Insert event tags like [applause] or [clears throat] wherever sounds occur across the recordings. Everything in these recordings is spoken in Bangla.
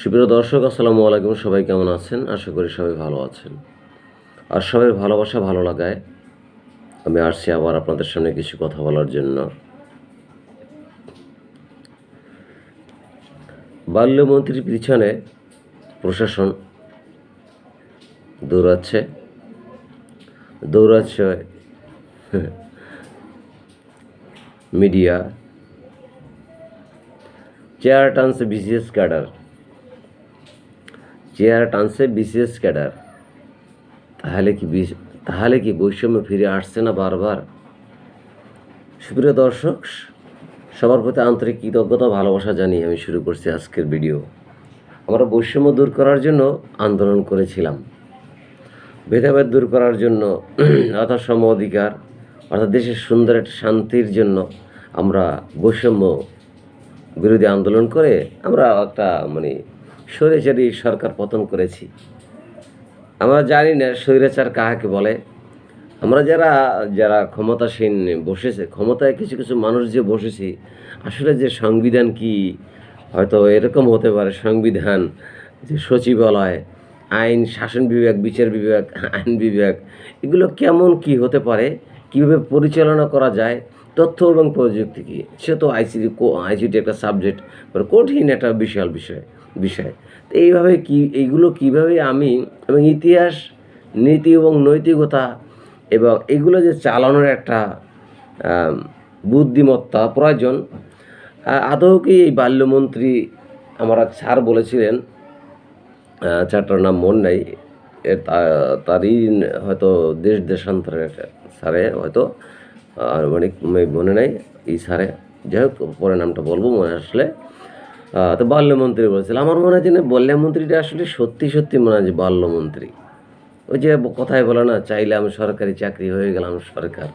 সুপ্রিয় দর্শক, আসসালামু আলাইকুম। সবাই কেমন আছেন? আশা করি সবাই ভালো আছেন। আর সবাই ভালোবাসা ভালো লাগায়। আমি আসছি আবার আপনাদের সামনে কিছু কথা বলার জন্য। বাল্যমন্ত্রীর পিছনে প্রশাসন দৌড়াচ্ছে। দৌড়াচ্ছে মিডিয়া। চেয়ার টানছে বিসিএস ক্যাডার। চেয়ার টানছে বিসিএস ক্যাডার, তাহলে কি তাহলে কি বৈষম্য ফিরে আসছে না বারবার? সুপ্রিয় দর্শক, সবার প্রতি আন্তরিক কৃতজ্ঞতা, ভালোবাসা জানিয়ে আমি শুরু করছি আজকের ভিডিও। আমরা বৈষম্য দূর করার জন্য আন্দোলন করেছিলাম। ভেদাভেদ দূর করার জন্য অর্থাৎ সম অধিকার, অর্থাৎ দেশের সুন্দর একটা শান্তির জন্য আমরা বৈষম্য বিরোধী আন্দোলন করে আমরা একটা মানে স্বৈরাচারী সরকার পতন করেছি। আমরা জানি না স্বৈরাচার কাহাকে বলে। আমরা যারা যারা ক্ষমতাসীন বসেছে, ক্ষমতায় কিছু কিছু মানুষ যে বসেছি, আসলে যে সংবিধান কি, হয়তো এরকম হতে পারে, সংবিধান যে সচিবালয়, আইন, শাসন বিভাগ, বিচার বিভাগ, আইন বিভাগ, এগুলো কেমন কি হতে পারে, কীভাবে পরিচালনা করা যায়, তথ্য এবং প্রযুক্তি কি, সে তো আইসিটি আইসিটি একটা সাবজেক্ট, কঠিন একটা বিশাল বিষয়। বিষয়। তো এইভাবে কি, এইগুলো কীভাবে আমি এবং ইতিহাস, নীতি এবং নৈতিকতা এবং এগুলো যে চালানোর একটা বুদ্ধিমত্তা, প্রয়োজন আদৌ কি এই বাল্যমন্ত্রী আমার এক স্যার বলেছিলেন স্যারটার নাম মন নাই তারই হয়তো দেশ দেশান্তরের একটা স্যারে হয়তো, আর মানে মনে নেই এই স্যারে। যাই হোক, পরে নামটা বলব, মনে আসলে তো বাল্যমন্ত্রী বলেছিল। আমার মনে হয় যে বাল্যমন্ত্রীটা আসলে সত্যি সত্যি মনে হয় যে বাল্যমন্ত্রী। ওই যে কথায় বলে না চাইলে আমি সরকারি চাকরি হয়ে গেলাম সরকার।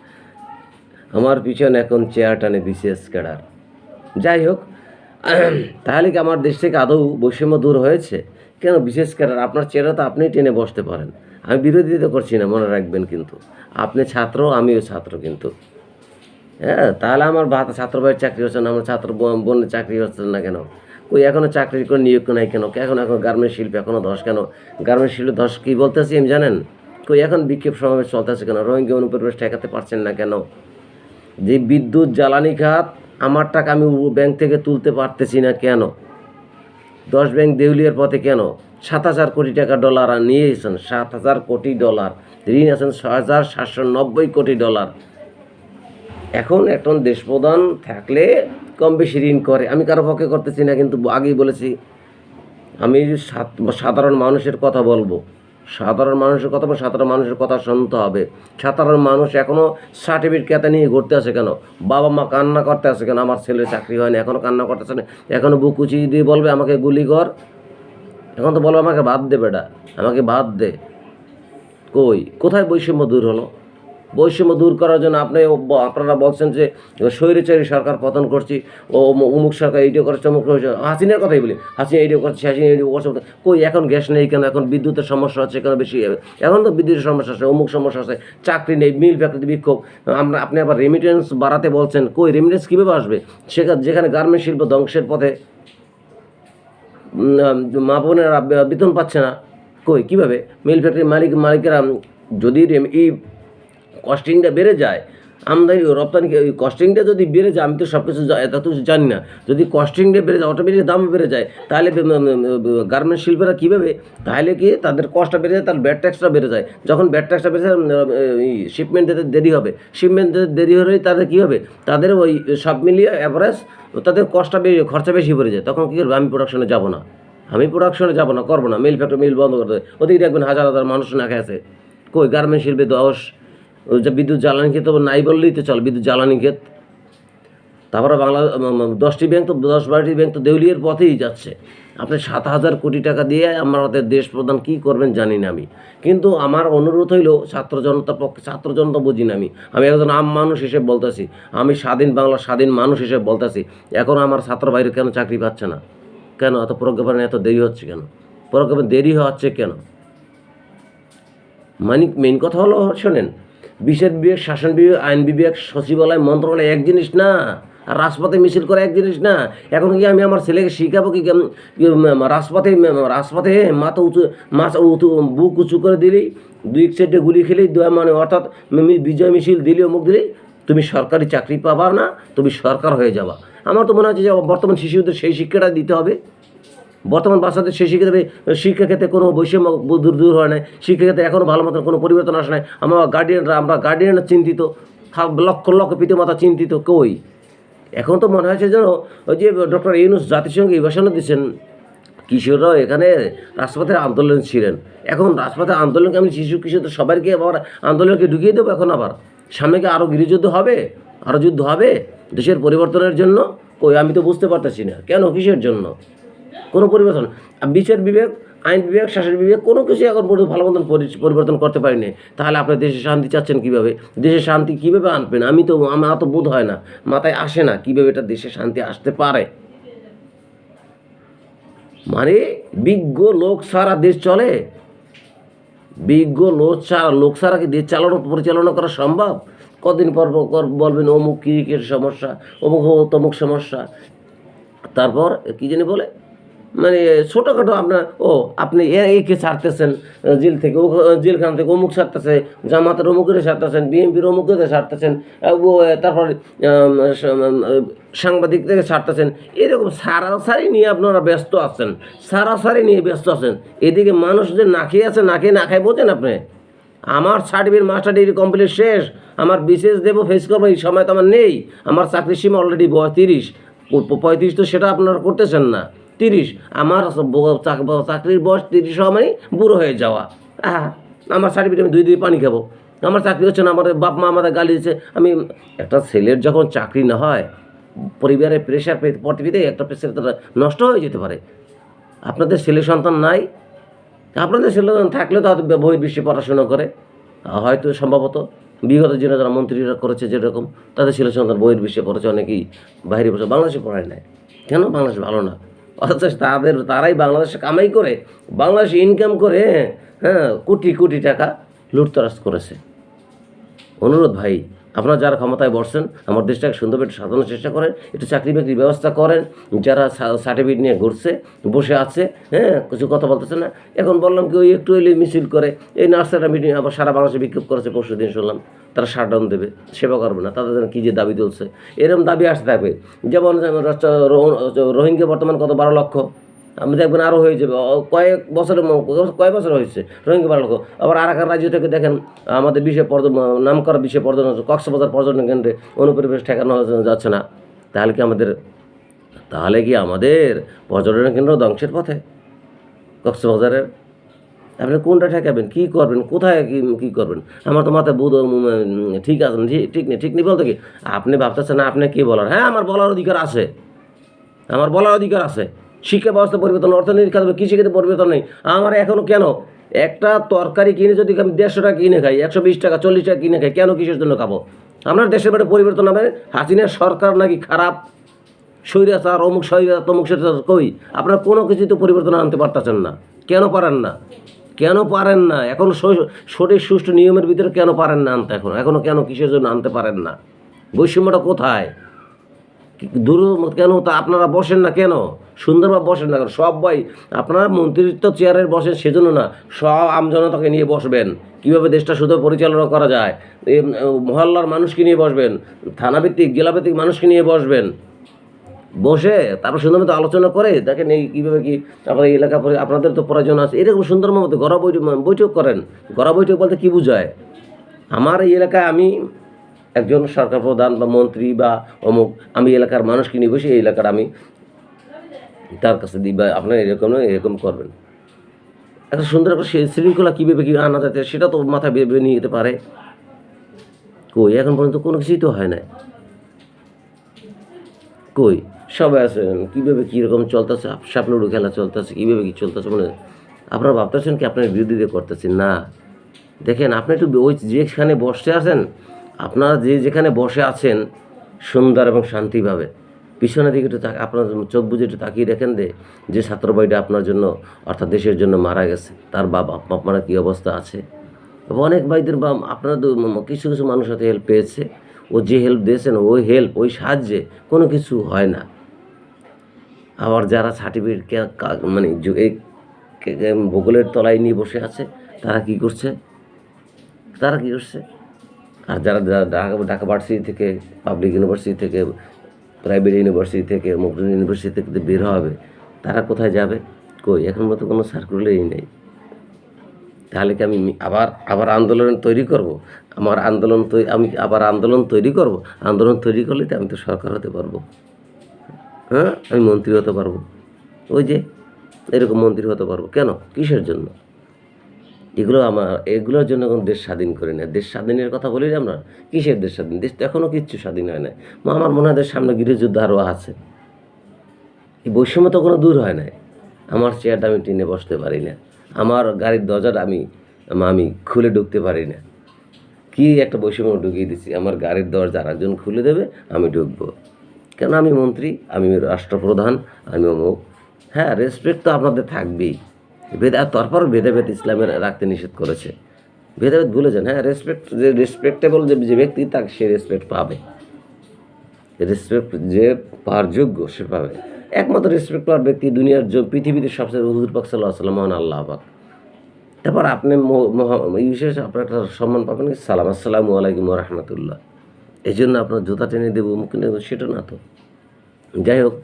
আমার পিছনে এখন চেয়ার টানে বিসিএস ক্যাডার যাই হোক, তাহলে কি আমার দেশ থেকে আদৌ বৈষম্য দূর হয়েছে? কেন বিশেষ ক্যাডার আপনার চেয়ারে তো আপনি টেনে বসতে পারেন। আমি বিরোধিতা করছি না, মনে রাখবেন কিন্তু। আপনি ছাত্র, আমিও ছাত্র কিন্তু। হ্যাঁ তাহলে আমার ছাত্র ভাইয়ের চাকরি হচ্ছে না, আমার ছাত্র বোনের চাকরি হচ্ছে না কেন? কই এখনও চাকরি করে নিয়োগ নাই কেন? এখন এখন গার্মেন্টস শিল্প এখনও ধস কেন? গার্মেন্টস শিল্প ধস কী বলতেছি আমি জানেন? কই এখন বিক্ষোভ সমাবেশ চলতেছে কেন? রোহিঙ্গা অনুপ্রবেশ ঠেকাতে পারছেন না কেন? যে বিদ্যুৎ, জ্বালানি খাত, আমার টাকা আমি ব্যাংক থেকে তুলতে পারতেছি না কেন? দশ ব্যাংক দেউলিয়ার পথে কেন? সাত হাজার কোটি টাকা ডলার নিয়ে এসেছেন। সাত হাজার কোটি ডলার। ঋণ আছেন ছ হাজার সাতশো নব্বই কোটি ডলার। এখন এখন দেশ প্রধান থাকলে কম বেশি ঋণ করে। আমি কারও পক্ষে করতেছি না, কিন্তু আগেই বলেছি, আমি সাধারণ মানুষের কথা বলব। সাধারণ মানুষের কথা বলব, সাধারণ মানুষের কথা শুনতে হবে। সাধারণ মানুষ এখনও সার্টিফিকেট কেতা নিয়ে ঘুরতে আসে কেন? বাবা মা কান্না করতে আসে কেন? আমার ছেলের চাকরি হয়নি এখনও কান্না করতেছে না। এখনও বুক উঁচিয়ে দিয়ে বলবে আমাকে গুলি কর। এখন তো বলবে আমাকে বাদ দে বেটা, আমাকে বাদ দে। কই? কোথায় বৈষম্য দূর হলো? বৈষম্য দূর করার জন্য আপনি আপনারা বলছেন যে স্বৈরাচারী সরকার পতন করছি ও অমুক সরকার এইটা করছে অমুক হাসিনের কথাই বলি, হাসিনা এইটা করছে, হাসিনা এইটা করছে। কই, এখন গ্যাস নেই কেন? এখন বিদ্যুতের সমস্যা হচ্ছে কেন বেশি? এখন তো বিদ্যুতের সমস্যা আছে, অমুক সমস্যা আছে, চাকরি নেই, মিল ফ্যাক্টরি বিক্ষোভ। আমরা আপনি আবার রেমিটেন্স বাড়াতে বলছেন, কই রেমিটেন্স কীভাবে আসবে? সেখানে যেখানে গার্মেন্ট শিল্প ধ্বংসের পথে মা বোনেরা বেতন পাচ্ছে না। কই, কীভাবে? মিল ফ্যাক্টরির মালিক মালিকেরা যদি এই কস্টিংটা বেড়ে যায়, আমদানি রপ্তানি ওই কস্টিংটা যদি বেড়ে যায়, আমি তো সব কিছু এত কিছু জানি না। যদি কস্টিংটা বেড়ে যায় অটোমেটিক দাম বেড়ে যায়, তাহলে গার্মেন্ট শিল্পীরা কীভাবে তাহলে কি তাদের কস্টটা বেড়ে যায়, তার ব্যাট ট্যাক্সটা বেড়ে যায়। যখন ব্যাট ট্যাক্সটা বেড়ে যায় শিপমেন্ট দিতে দেরি হবে। শিপমেন্ট দিতে দেরি হলেই তাদের কী হবে? তাদের ওই সব মিলিয়ে অ্যাভারেজ তাদের কস্টটা বেশি খরচা বেশি পড়ে যায়। তখন কী করবে? আমি প্রোডাকশনে যাব না। আমি প্রোডাকশনে যাব না, করব না। মিল ফ্যাক্টরি মিল বন্ধ করতে ওদিকে দেখবেন হাজার হাজার মানুষ না খেয়ে আছে কই গার্মেন্ট শিল্পে দশ যে বিদ্যুৎ জ্বালানি ক্ষেত নাই বললেই তো চল, বিদ্যুৎ জ্বালানি ক্ষেত। তারপরে বাংলা দশটি ব্যাংক তো, দশ বারোটি ব্যাংক তো দেউলিয়ার পথেই যাচ্ছে। আপনি সাত হাজার কোটি টাকা দিয়ে আমাদের দেশ প্রধান কী করবেন জানি না আমি। কিন্তু আমার অনুরোধ হইল ছাত্র জনতার পক্ষে, ছাত্র জনতা বুঝি না আমি। আমি একজন আম মানুষ হিসেবে বলতেছি। আমি স্বাধীন বাংলার স্বাধীন মানুষ হিসেবে বলতেছি। এখন আমার ছাত্র বাইরে কেন চাকরি পাচ্ছে না? কেন এত প্রজ্ঞাপনে এত দেরি হচ্ছে কেন? প্রজ্ঞাপন দেরি হচ্ছে কেন? মানে মেন কথা হলো, শোনেন বিচার বিভাগ, শাসন বিভাগ, আইন বিভাগ, সচিবালয়, মন্ত্রণালয় এক জিনিস না। আর রাজপথে মিছিল করা এক জিনিস না। এখন কি আমি আমার ছেলেকে শিখাবো কি রাজপথে রাজপথে মাথা উঁচু মাথা উঁচু, বুক উঁচু করে দিলেই দুই সাইডে গুলি খেলেই মানে অর্থাৎ বিজয় মিছিল দিলে, অমুক দিলেই তুমি সরকারি চাকরি পাবা না, তুমি সরকার হয়ে যাবা। আমার তো মনে হচ্ছে যে বর্তমান শিশুদের সেই শিক্ষাটা দিতে হবে। বর্তমান বাচ্চাদের সেই শিক্ষা দেবে শিক্ষাক্ষেত্রে কোনো বৈষম্য দূর দূর হয় না শিক্ষাক্ষেত্রে এখনও ভালো মতন কোনো পরিবর্তন আসে নাই। আমরা গার্ডিয়ানরা আমরা গার্ডিয়ানরা চিন্তিত। লক্ষ লক্ষ পিতামাতা চিন্তিত। কই? এখন তো মনে হয়েছে যেন ওই যে ডক্টর ইউনুস জাতিসংঘে ভাষণ দিচ্ছেন কিশোররাও এখানে রাজপথের আন্দোলন ছিলেন। এখন রাজপথের আন্দোলনকে আমি শিশু, কিশোরদের সবাইকে আবার আন্দোলনকে ঢুকিয়ে দেবো এখন আবার। সামনে কি আরও গৃহযুদ্ধ হবে? আরও যুদ্ধ হবে? দেশের পরিবর্তনের জন্য? কই? আমি তো বুঝতে পারতেছি না। কেন? কিসের জন্য? কোনো পরিবর্তন। বিচার বিবেক আইন বিভাগ, শাসন বিভাগ, কোনো কিছু এখন পর্যন্ত ভালো মতন পরি- পরিবর্তন করতে পারিনি। তাহলে আপনি দেশে শান্তি চাচ্ছেন কীভাবে? দেশে শান্তি কীভাবে আনবেন? আমি তো, আমার তো বোধ হয় না। মাথায় আসে না কীভাবে এটা দেশে শান্তি আসতে পারে। মানে বিজ্ঞ লোক ছাড়া দেশ চলে? বিজ্ঞ লোক ছাড়া লোক ছাড়া কি দেশ চালানো, পরিচালনা করা সম্ভব? কদিন পর পর বলবেন অমুক ক্রিকেট সমস্যা, অমুক তমুক সমস্যা। তারপর কি জানি বলে? মানে ছোটোখাটো আপনার, ও, আপনি একে ছাড়তেছেন জেল থেকে, ও জেলখানা থেকে অমুক ছাড়তেছে, জামাতের অমুকের ছাড়তেছেন, বিএনপির অমুকের ছাড়তেছেন ও তারপর সাংবাদিক থেকে ছাড়তেছেন, এরকম সারাসারি নিয়ে আপনারা ব্যস্ত আছেন, সারাসারি নিয়ে ব্যস্ত আছেন, এদিকে মানুষ যে না খেয়ে আছে, না খেয়ে না খায় বোঝেন আপনি? আমার সার্টিফিকেট, মাস্টার ডিগ্রি কমপ্লিট শেষ, আমার বিশেষ দেবো ফেস করব, এই সময় তো আমার নেই, আমার চাকরির সীমা অলরেডি তিরিশ পঁয়ত্রিশ তো সেটা আপনারা করতেছেন না। তিরিশ। আমার চাকরির বয়স তিরিশ হওয়া মানে বুড়ো হয়ে যাওয়া। হ্যাঁ আমার সার্টিফিকেট আমি দুই দুই পানি খাব। আমার চাকরি হচ্ছে না, আমার বাপ মা আমাদের গালি দিচ্ছে। আমি একটা ছেলের যখন চাকরি না হয়, পরিবারের প্রেশার পেতে পৃথিবীতে একটা প্রেশার তারা নষ্ট হয়ে যেতে পারে। আপনাদের ছেলে সন্তান নাই। আপনাদের ছেলে থাকলে তো হয়তো বহির্বিশ্বে পড়াশোনা করে। হয়তো সম্ভবত বিগত দিনে যারা মন্ত্রীরা করেছে যেরকম, তাদের ছেলে সন্তান বহির্বিশ্বে পড়েছে, অনেকেই বাইরে বসে বাংলাদেশে পড়ায় নাই। কেন? বাংলাদেশ ভালো না। অথচ তাদের, তারাই বাংলাদেশে কামাই করে, বাংলাদেশে ইনকাম করে হ্যাঁ কোটি কোটি টাকা লুটতরাজ করেছে। অনুরোধ ভাই আপনারা যারা ক্ষমতায় বসছেন, আমার দেশটাকে সুন্দরভাবে সাজানোর চেষ্টা করেন, একটু চাকরি বাকরির ব্যবস্থা করেন, যারা সার্টিফিকেট নিয়ে ঘুরছে, বসে আছে হ্যাঁ কিছু কথা বলতেছে না। এখন বললাম কি, ওই একটু এলে মিছিল করে, এই নার্সারিটা মিটিং আবার সারা বাংলাদেশে বিক্ষোভ করেছে পরশু দিন শুনলাম, তারা শাটডাউন দেবে, সেবা করবে না, তাদের যেন কী যে দাবি তুলছে? এরকম দাবি আসতে থাকবে। যেমন রোহিঙ্গা বর্তমান কত বারো লক্ষ আপনি দেখবেন আরও হয়ে যাবে। কয়েক বছরের কয়েক বছর হয়েছে রোহিঙ্গা বাড়ল আবার আর এক রাজ্য থেকে দেখেন, আমাদের বিশ্বে পর্যটন নাম করা বিশ্বে পর্যটন কক্সবাজার পর্যটন কেন্দ্রে অনুপরিবেশ ঠেকানো যাচ্ছে না। তাহলে কি আমাদের, তাহলে কি আমাদের পর্যটন কেন্দ্র ধ্বংসের পথে? কক্সবাজারের? আপনি কোনটা ঠেকাবেন? কী করবেন? কোথায় কী কী করবেন? আমার তো মাথায় বুধ ঠিক আছে, ঠিক- নেই, ঠিক নেই বলতে কি? আপনি ভাবতেছেন আপনি কী বলার? হ্যাঁ আমার বলার অধিকার আছে। আমার বলার অধিকার আছে। শিক্ষা ব্যবস্থা পরিবর্তন অর্থনৈতিক খাতে কৃষিক্ষেত্রে পরিবর্তন নেই। আমার এখনও কেন? একটা তরকারি কিনে যদি আমি দেড়শো টাকা কিনে খাই, একশো বিশ টাকা, চল্লিশ টাকা কিনে খাই, কেন কিসের জন্য খাব? আপনার দেশের বাইরে পরিবর্তন হবে? হাসিনার সরকার নাকি খারাপ? স্বৈরাচার অমুক স্বৈরাচার তমুক স্বৈরাচার কই? আপনারা কোনো কিছুই তো পরিবর্তন আনতে পারতেছেন না। কেন পারেন না? কেন পারেন না? এখন সঠিক সুষ্ঠু নিয়মের ভিতরে কেন পারেন না আনতে এখন? এখনও কেন কিসের জন্য আনতে পারেন না? বৈষম্যটা কোথায়? দূর কেন তা আপনারা বসেন না কেন? সুন্দরভাবে বসেন না কেন সবাই আপনারা মন্ত্রিত্ব চেয়ারে বসেন সেজন্য না, সব আমজনতাকে নিয়ে বসবেন। কীভাবে দেশটা শুধু পরিচালনা করা যায়? এই মহল্লার মানুষকে নিয়ে বসবেন, থানাভিত্তিক, জেলাভিত্তিক মানুষকে নিয়ে বসবেন। বসে, তারপর সুন্দর মতো আলোচনা করে, দেখেন এই কীভাবে কি আপনার এলাকা আপনাদের তো প্রয়োজন আছে। এরকম সুন্দর মতো গড়া বৈঠক বৈঠক করেন। গড়া বৈঠক বলতে কী বোঝায়? আমার এই এলাকায় আমি একজন সরকার প্রধান বা মন্ত্রী বা অমুক, আমি এলাকার মানুষকে নিয়ে বসে এই এলাকার আমি তার কাছে দিই বা আপনার এরকম নয়, এরকম করবেন। একটা সুন্দর একটা শৃঙ্খলা কীভাবে কী আনা যাতে, সেটা তো মাথায় ভেবে নিয়ে যেতে পারে। কই, এখন পর্যন্ত কোনো কিছুই তো হয় না কই, সবাই আছেন কীভাবে কীরকম চলতেছে সাপলুডু খেলা চলতেছে, কীভাবে কী চলতেছে মানে আপনারা ভাবতেছেন কি আপনার বিরোধিতা করতেছেন না। দেখেন, আপনি একটু ওই যেখানে বসে আছেন, আপনারা যে যেখানে বসে আছেন, সুন্দর এবং শান্তিভাবে। পিছনের দিকে একটু আপনার চোখ বুঝে একটু তাকিয়ে দেখেন দে, যে ছাত্র ভাইটা আপনার জন্য, অর্থাৎ দেশের জন্য মারা গেছে। তার বাবা বাপ মারা কী অবস্থা আছে? অনেক ভাইদের বা আপনারা তো কিছু কিছু মানুষ হয়তো হেল্প পেয়েছে। ও যে হেল্প দিয়েছেন, ওই হেল্প ওই সাহায্যে কোনো কিছু হয় না। আবার যারা সার্টিফিকেট মানে এই ভূগোলের তলায় নিয়ে বসে আছে, তারা কি করছে? তারা কি করছে? আর যারা যারা ঢাকা ঢাকা ভার্সিটি থেকে পাবলিক ইউনিভার্সিটি থেকে প্রাইভেট ইউনিভার্সিটি থেকে মুখলিন ইউনিভার্সিটি থেকে বের হবে, তারা কোথায় যাবে? কই? এখন মতো কোনো সার্কুলারই নেই। তাহলে কি আমি আবার আবার আন্দোলন তৈরি করব? আমার আন্দোলন তৈরি আমি আবার আন্দোলন তৈরি করব? আন্দোলন তৈরি করলে তো আমি তো সরকার হতে পারব। হ্যাঁ? আমি মন্ত্রী হতে পারব। ওই যে, এরকম মন্ত্রী হতে পারব। কেন? কিসের জন্য? এগুলো আমার, এগুলোর জন্য কোনো দেশ স্বাধীন করি না দেশ স্বাধীনের কথা বলি আমরা? কিসের দেশ স্বাধীন? দেশ তো এখনও কিচ্ছু স্বাধীন হয় না আমার মনে হয় সামনে গৃহযুদ্ধ আরও আছে। এই বৈষম্য তো কোনো দূর হয় না আমার চেয়ারটা আমি টেনে বসতে পারি না। আমার গাড়ির দরজাটা আমি আমি খুলে ঢুকতে পারি না। কি একটা বৈষম্য ঢুকিয়ে দিচ্ছি আমার গাড়ির দরজা আর একজন খুলে দেবে, আমি ঢুকবো। কেন আমি মন্ত্রী? আমি রাষ্ট্রপ্রধান আমি অমুক হ্যাঁ রেসপেক্ট তো আপনাদের থাকবেই। ভেদা তারপর ভেদাভেদ ইসলামের রাখতে নিষেধ করেছে। ভেদাভেদ ভুলে যান হ্যাঁ রেসপেক্ট যে রেসপেক্টেবল যে যে ব্যক্তি, তাকে সে রেসপেক্ট পাবে। রেসপেক্ট যে পাওয়ার যোগ্য, সে পাবে। একমাত্র রেসপেক্ট পাওয়ার ব্যক্তি দুনিয়ার পৃথিবীতে সবচেয়ে হুজুর পাক সাল্লাহ সাল্লাম মহান আল্লাহ পাক। তারপর আপনি বিশেষ আপনার একটা সম্মান পাবেন সালাম, আসসালামু আলাইকুম রহমতুল্লাহ। এই জন্য আপনার জুতা টেনে দেবো নেব সেটা না তো। যাই হোক,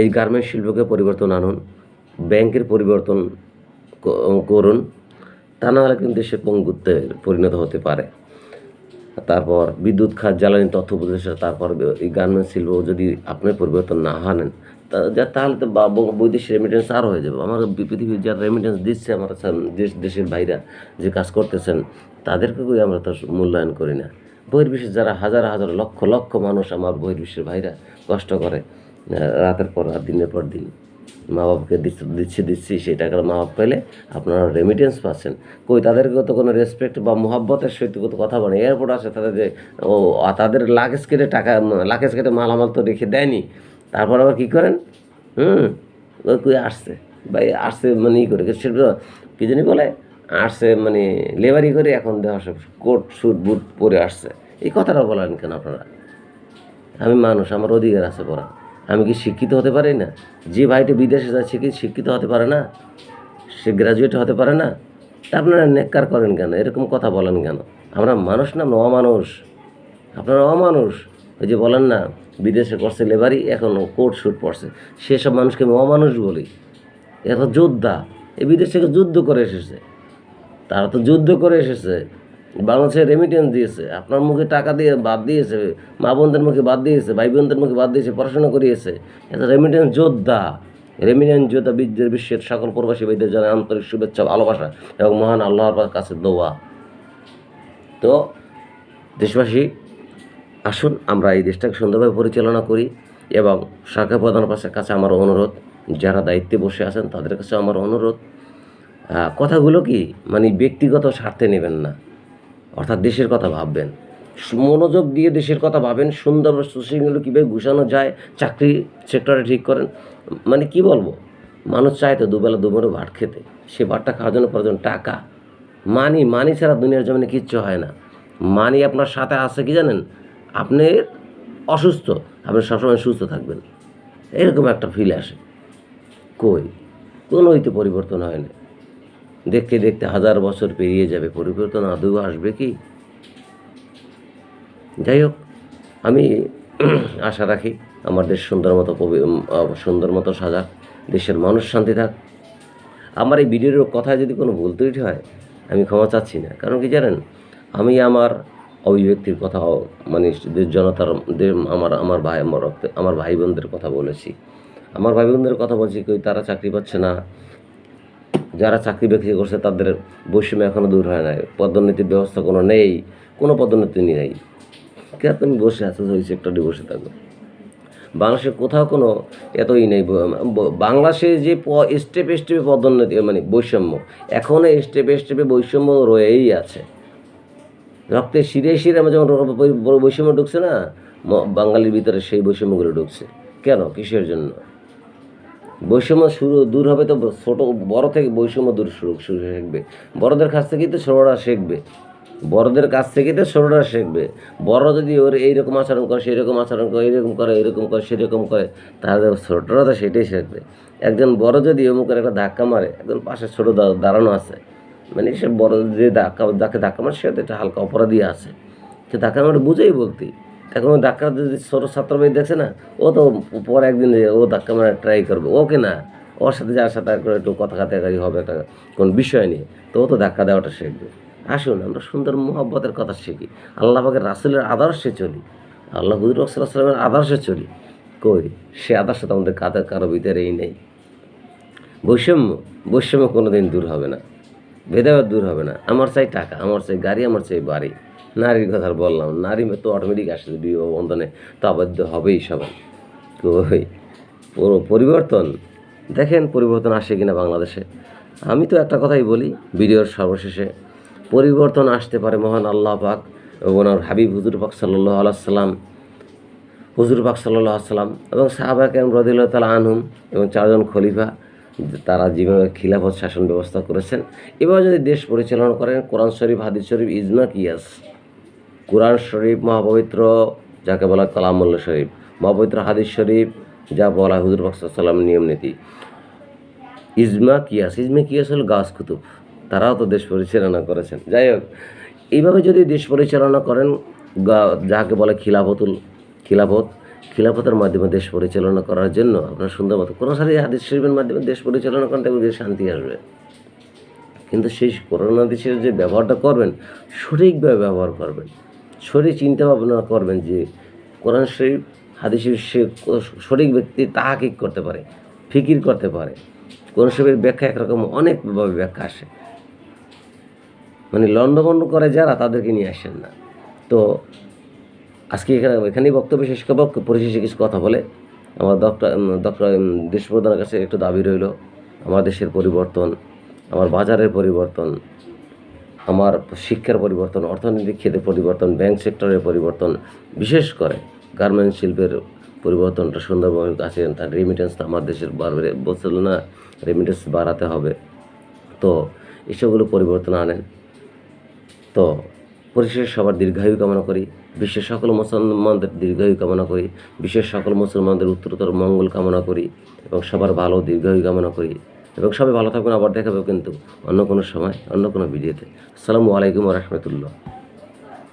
এই গার্মেন্টস শিল্পকে পরিবর্তন আনুন ব্যাংকের পরিবর্তন করুন, তা না হলে কিন্তু সে পঙ্গুত্বে পরিণত হতে পারে। তারপর বিদ্যুৎ, খাত, জ্বালানি, তথ্য উপদেষ্টা তারপর এই গার্মেন্টস শিল্প যদি আপনি পরিবর্তন না হানেন তাহলে তো বৈদেশিক রেমিটেন্স আরও হয়ে যাবে। আমার পৃথিবীর যারা রেমিটেন্স দিচ্ছে আমার দেশ দেশের বাইরা যে কাজ করতেছেন, তাদেরকে কই আমরা তো মূল্যায়ন করি না? বহির্বিশ্বের যারা হাজার হাজার লক্ষ লক্ষ মানুষ আমার বহির্বিশ্বের ভাইরা কষ্ট করে রাতের পর রাত, দিনের পর দিন। মা বাবাকে দিচ্ছি দিচ্ছি, সেই টাকার মা বাবা পেলে আপনারা রেমিটেন্স পাচ্ছেন। কই তাদেরকে তো কোনো রেসপেক্ট বা মোহাব্বতের সহিত কোনো কথা বলে এয়ারপোর্ট আছে তাদের যে, ও তাদের লাগেজ কেটে টাকা লাগেজ কেটে মালামাল তো রেখে দেয়নি। তারপর আবার কী করেন? হুম ওই কই আসছে বা আসছে মানে ই করে সেটা কী জানি বলে, আসছে মানে লেবারি করে এখন দেওয়া সব কোট স্যুট বুট পরে আসছে। এই কথাটা বলেন কেন আপনারা? আমি মানুষ, আমার অধিকার আছে পড়া আমি কি শিক্ষিত হতে পারি না? যে ভাইটি বিদেশে যাচ্ছে, কি শিক্ষিত হতে পারে না? সে গ্র্যাজুয়েট হতে পারে না? তা আপনারা নেককার করেন কেন? এরকম কথা বলেন কেন? আমরা মানুষ না অমানুষ আপনারা অমানুষ? ওই যে বলেন না, বিদেশে করছে লেবারি, এখন কোট শুট পড়ছে। সেসব মানুষকে আমি অমানুষ বলি। এত যোদ্ধা। এ বিদেশ থেকে যুদ্ধ করে এসেছে। তারা তো যুদ্ধ করে এসেছে। বাংলাদেশে রেমিটেন্স দিয়েছে, আপনার মুখে টাকা দিয়ে বাদ দিয়েছে, মা বোনদের মুখে বাদ দিয়েছে, ভাই বোনদের মুখে বাদ দিয়েছে, পড়াশোনা করিয়েছে। এটা রেমিটেন্স যোদ্ধা। রেমিটেন্স যোদ্ধা বিশ্বের বিশ্বের সকল প্রবাসী ভাইদের জানায় আন্তরিক শুভেচ্ছা, ভালোবাসা এবং মহান আল্লাহর কাছে দোয়া। তো, দেশবাসী, আসুন আমরা এই দেশটাকে সুন্দরভাবে পরিচালনা করি এবং সরকার প্রধান পাশের কাছে আমার অনুরোধ, যারা দায়িত্বে বসে আছেন তাদের কাছে আমার অনুরোধ। কথাগুলো কি? মানে ব্যক্তিগত স্বার্থে নেবেন না। অর্থাৎ দেশের কথা ভাববেন। মনোযোগ দিয়ে দেশের কথা ভাবেন, সুন্দর সুশৃঙ্খল কীভাবে ঘুষানো যায়, চাকরি সেক্টরে ঠিক করেন। মানে কি বলব? মানুষ চায় তো দুবেলা দুবেলা ভাত খেতে। সে ভাতটা খাওয়ার জন্য প্রয়োজন টাকা। মানি মানি ছাড়া দুনিয়ার জমিনে কিচ্ছু হয় না। মানি আপনার সাথে আছে কি জানেন? আপনি অসুস্থ, আপনি সবসময় সুস্থ থাকবেন। এরকম একটা ফিল আসে। কই? কোনো হইতে পরিবর্তন হয় না। দেখতে দেখতে হাজার বছর পেরিয়ে যাবে, পরিবর্তন আদৌ আসবে কি? যাই হোক, আমি [clears throat] আশা রাখি আমার দেশ সুন্দর মতো সুন্দর মতো সাজাক, দেশের মানুষ শান্তি থাক। আমার এই ভিডিওর কথায় যদি কোনো ভুল ত্রুটি হয়, আমি ক্ষমা চাচ্ছি না। কারণ কি জানেন, আমি আমার অভিব্যক্তির কথা মানে জনতার আমার আমার ভাই, আমার রক্তে- আমার ভাই বোনদের কথা বলেছি। আমার ভাই বোনদের কথা বলছি, কই তারা চাকরি পাচ্ছে না যারা চাকরি বাকরি করছে, তাদের বৈষম্য এখনও দূর হয় নাই। পদোন্নতির ব্যবস্থা কোনো নেই, কোনো পদোন্নতি নেই। কে তুমি বসে আছো? ওই সেক্টরে বসে থাকো। বাংলাদেশে কোথাও কোনো এতই নেই। বাংলাদেশে যে স্টেপে স্টেপে পদোন্নতি মানে বৈষম্য এখনও স্টেপে স্টেপে বৈষম্য রয়েই আছে। রক্তের শিরে শিরে আমার বড় বৈষম্য ঢুকছে না বাঙালির ভিতরে সেই বৈষম্যগুলো ঢুকছে। কেন? কিসের জন্য? বৈষম্য শুরু, দূর হবে তো ছোটো, বড় থেকে বৈষম্য দূর শুরু শুরু শিখবে। বড়দের কাছ থেকেই তো ছোটরা শিখবে। বড়দের কাছ থেকে তো ছোটরা শিখবে। বড় যদি ওর এইরকম আচরণ করে, সেইরকম আচরণ করে, এইরকম করে এরকম করে, সেরকম করে, তাহলে ছোটরা তো সেটাই শিখবে। একজন বড় যদি অমুকের একটা ধাক্কা মারে, একজন পাশে ছোটো দাঁড়ানো আছে মানে সে বড় যে ধাক্কা, যাকে ধাক্কা মারে, সে তো একটা হালকা অপরাধী আছে। সে ধাক্কা মারে বুঝেই বলতি। এখন ধাক্কা যদি ছোট ছাত্রবাই দেখছে না, ও তো পরে একদিন ও ধাক্কা মারা ট্রাই করবে। ওকে না, ওর সাথে যার সাথে আর একটু কথা কাটাকাটি হবে একটা কোন বিষয় নিয়ে, তো ও তো ধাক্কা দেওয়াটা শিখবে। আসুন, আমরা সুন্দর মোহব্বতের কথা শিখি। আল্লাহ পাকের রাসুলের আদর্শে চলি। আল্লাহ হুজুর আসসালামের আদর্শে চলি। কই? সে আদর্শ তো আমাদের কাদের, কারও ভিতরেই নেই। বৈষম্য বৈষম্য কোনো দিন দূর হবে না। ভেদাভেদ দূর হবে না। আমার চাই টাকা, আমার চাই গাড়ি, আমার চাই বাড়ি। নারীর কথা বললাম নারী তো অটোমেটিক আসে বিবাহ বন্ধনে। তো আবদ্ধ হবেই সবাই। তো পুরো পরিবর্তন, দেখেন পরিবর্তন আসে কিনা বাংলাদেশে। আমি তো একটা কথাই বলি, ভিডিওর সর্বশেষে, পরিবর্তন আসতে পারে মহান আল্লাহ পাক এবং ওনার হাবিব হুজুর পাক সাল্লাহ আলাইসাল্লাম হুজুর পাক সাল্লাহ আসসালাম এবং সাহাবা কেম রদিল্লাহ তালা আনহুম এবং চারজন খলিফা, তারা যেভাবে খিলাফত শাসন ব্যবস্থা করেছেন। এবার যদি দেশ পরিচালনা করেন, কোরআন শরীফ, হাদিস শরীফ, ইজমা, কিয়াস কোরআন শরীফ মহাপবিত্র, যাকে বলা কালামুল্লা শরীফ। মহাপবিত্র হাদিস শরীফ, যা বলা হুজুর পাক সাল্লাম নিয়ম নীতি। ইজমা কিয়াস ইজমা কিয়াস হল গাছ কুতুব। তারাও তো দেশ পরিচালনা করেছেন। যাই হোক, এইভাবে যদি দেশ পরিচালনা করেন যাকে বলে খিলাফতুল, খিলাফত, খিলাফতের মাধ্যমে দেশ পরিচালনা করার জন্য আপনার সুন্দর মতো কোনো সাথে হাদিস শরীফের মাধ্যমে দেশ পরিচালনা করেন যে শান্তি আসবে। কিন্তু সেই করোনা দেশের যে ব্যবহারটা করবেন, সঠিকভাবে ব্যবহার করবেন। সঠিক চিন্তা ভাবনা করবেন যে কোরআন শরীফ, হাদিস সে সঠিক ব্যক্তি তাহাকিক করতে পারে? ফিকির করতে পারে। কোরআন শরীফের ব্যাখ্যা একরকম অনেকভাবে ব্যাখ্যা আসে। মানে লণ্ডভণ্ড করে যারা তাদেরকে নিয়ে আসেন না। তো আজকে এখানে, এখানেই বক্তব্য শেষ করব। পরিশেষে কিছু কথা বলে। আমার ডক্টর ডক্টর দেশপ্রধানের কাছে একটু দাবি রইল। আমার দেশের পরিবর্তন, আমার বাজারের পরিবর্তন আমার শিক্ষার পরিবর্তন, অর্থনৈতিক ক্ষেত্রে পরিবর্তন ব্যাংক সেক্টরের পরিবর্তন, বিশেষ করে গার্মেন্ট শিল্পের পরিবর্তনটা সুন্দরভাবে আছে তার রেমিটেন্সটা আমার দেশের বাড়বে বলছিল না রেমিটেন্স বাড়াতে হবে। তো এসবগুলো পরিবর্তন আনেন তো পরিশেষে সবার দীর্ঘায়ু কামনা করি। বিশ্বের সকল মুসলমানদের দীর্ঘায়ু কামনা করি। বিশ্বের সকল মুসলমানদের উত্তরোত্তর মঙ্গল কামনা করি এবং সবার ভালো দীর্ঘায়ু কামনা করি। এবং সবাই ভালো থাকবেন আবার দেখাবো কিন্তু অন্য কোনো সময়, অন্য কোনো ভিডিওতে। আসসালামু আলাইকুম রহমতুল্লাহ।